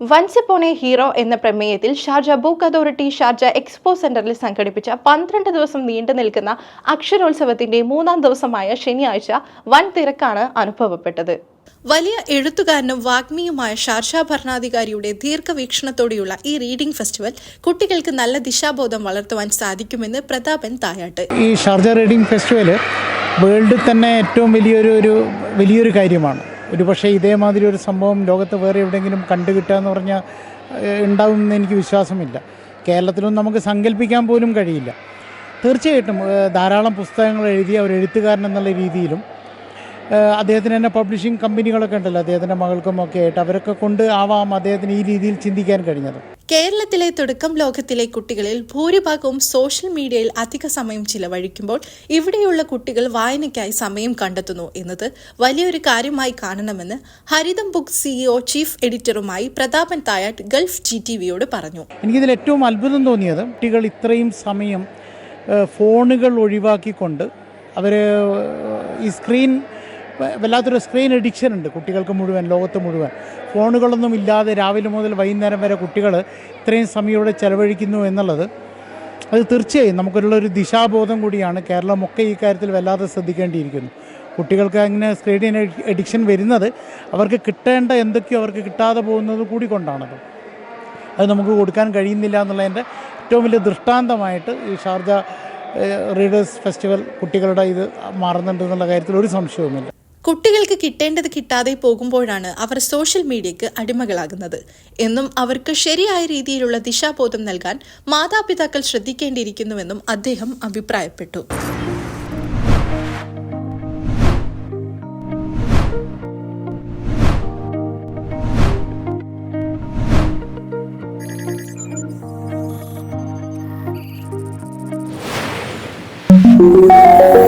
വൻസിപ്പോണെ hero എന്ന പ്രമേയത്തിൽ Sharjah book authority Sharjah expo സെന്ററിൽ സംഘടിപ്പിച്ച പന്ത്രണ്ട് ദിവസം നീണ്ടു നിൽക്കുന്ന അക്ഷരോത്സവത്തിന്റെ മൂന്നാം ദിവസമായ ശനിയാഴ്ച വൻ തിരക്കാണ് അനുഭവപ്പെട്ടത്. വലിയ എഴുത്തുകാരനും വാഗ്മിയുമായ ഷാർജ ഭരണാധികാരിയുടെ ദീർഘവീക്ഷണത്തോടെയുള്ള ഈ റീഡിംഗ് ഫെസ്റ്റിവൽ കുട്ടികൾക്ക് നല്ല ദിശാബോധം വളർത്തുവാൻ സാധിക്കുമെന്ന് പ്രതാപൻ തായാട്ട്. ഈ ഷാർജ റീഡിംഗ് ഫെസ്റ്റിവൽ വേൾഡിൽ തന്നെ ഏറ്റവും വലിയൊരു ഒരു വലിയൊരു കാര്യമാണ്. ഒരു പക്ഷേ ഇതേമാതിരി ഒരു സംഭവം ലോകത്ത് വേറെ എവിടെയെങ്കിലും കണ്ടു കിട്ടുക എന്ന് പറഞ്ഞാൽ ഉണ്ടാവുമെന്ന് എനിക്ക് വിശ്വാസമില്ല. കേരളത്തിലൊന്നും നമുക്ക് സങ്കല്പിക്കാൻ പോലും കഴിയില്ല. തീർച്ചയായിട്ടും ധാരാളം പുസ്തകങ്ങൾ എഴുതി ഒരു എഴുത്തുകാരൻ എന്നുള്ള രീതിയിലും അദ്ദേഹത്തിന് തന്നെ പബ്ലിഷിംഗ് കമ്പനികളൊക്കെ ഉണ്ടല്ലോ. അദ്ദേഹത്തിന്റെ മകൾക്കും ഒക്കെ ആയിട്ട് അവരൊക്കെ കൊണ്ട് ആവാം അദ്ദേഹത്തിന് ഈ രീതിയിൽ ചിന്തിക്കാൻ കഴിഞ്ഞത്. കേരളത്തിലെ തുടക്കം ലോകത്തിലെ കുട്ടികളിൽ ഭൂരിഭാഗവും സോഷ്യൽ മീഡിയയിൽ അധിക സമയം ചിലവഴിക്കുമ്പോൾ ഇവിടെയുള്ള കുട്ടികൾ വായനയ്ക്കായി സമയം കണ്ടെത്തുന്നു എന്നത് വലിയൊരു കാര്യമായി കാണണമെന്ന് Haritham book CEO chief എഡിറ്ററുമായി Prathapan Thayattu Gulf G T വിയോട് പറഞ്ഞു. എനിക്കിതിൽ ഏറ്റവും അത്ഭുതം തോന്നിയത് കുട്ടികൾ ഇത്രയും സമയം ഫോണുകൾ ഒഴിവാക്കിക്കൊണ്ട് അവർ ഈ സ്ക്രീൻ വല്ലാത്തൊരു സ്ക്രീൻ അഡിക്ഷൻ ഉണ്ട് കുട്ടികൾക്ക് മുഴുവൻ ലോകത്ത് മുഴുവൻ. ഫോണുകളൊന്നും ഇല്ലാതെ രാവിലെ മുതൽ വൈകുന്നേരം വരെ കുട്ടികൾ ഇത്രയും സമയം ഇവിടെ ചെലവഴിക്കുന്നു എന്നുള്ളത് അത് തീർച്ചയായും നമുക്കുള്ളൊരു ദിശാബോധം കൂടിയാണ് കേരളമൊക്കെ ഈ കാര്യത്തിൽ വല്ലാതെ ശ്രദ്ധിക്കേണ്ടിയിരിക്കുന്നു. കുട്ടികൾക്ക് അങ്ങനെ സ്ക്രീൻ അഡിക്ഷൻ വരുന്നത് അവർക്ക് കിട്ടേണ്ട എന്തൊക്കെയോ അവർക്ക് കിട്ടാതെ പോകുന്നത് കൂടി കൊണ്ടാണത്. അത് നമുക്ക് കൊടുക്കാൻ കഴിയുന്നില്ല എന്നുള്ളതിന്റെ ഏറ്റവും വലിയ ദൃഷ്ടാന്തമായിട്ട് ഈ ഷാർജ റീഡേഴ്സ് ഫെസ്റ്റിവൽ കുട്ടികളുടെ ഇത് മാറുന്നുണ്ട് എന്നുള്ള കാര്യത്തിൽ ഒരു സംശയവുമില്ല. കുട്ടികൾക്ക് കിട്ടേണ്ടത് കിട്ടാതെ പോകുമ്പോഴാണ് അവർ സോഷ്യൽ മീഡിയയ്ക്ക് അടിമകളാകുന്നത്. എന്നും അവർക്ക് ശരിയായ രീതിയിലുള്ള ദിശാബോധം നൽകാൻ മാതാപിതാക്കൾ ശ്രദ്ധിക്കേണ്ടിയിരിക്കുന്നുവെന്നും അദ്ദേഹം അഭിപ്രായപ്പെട്ടു. Thank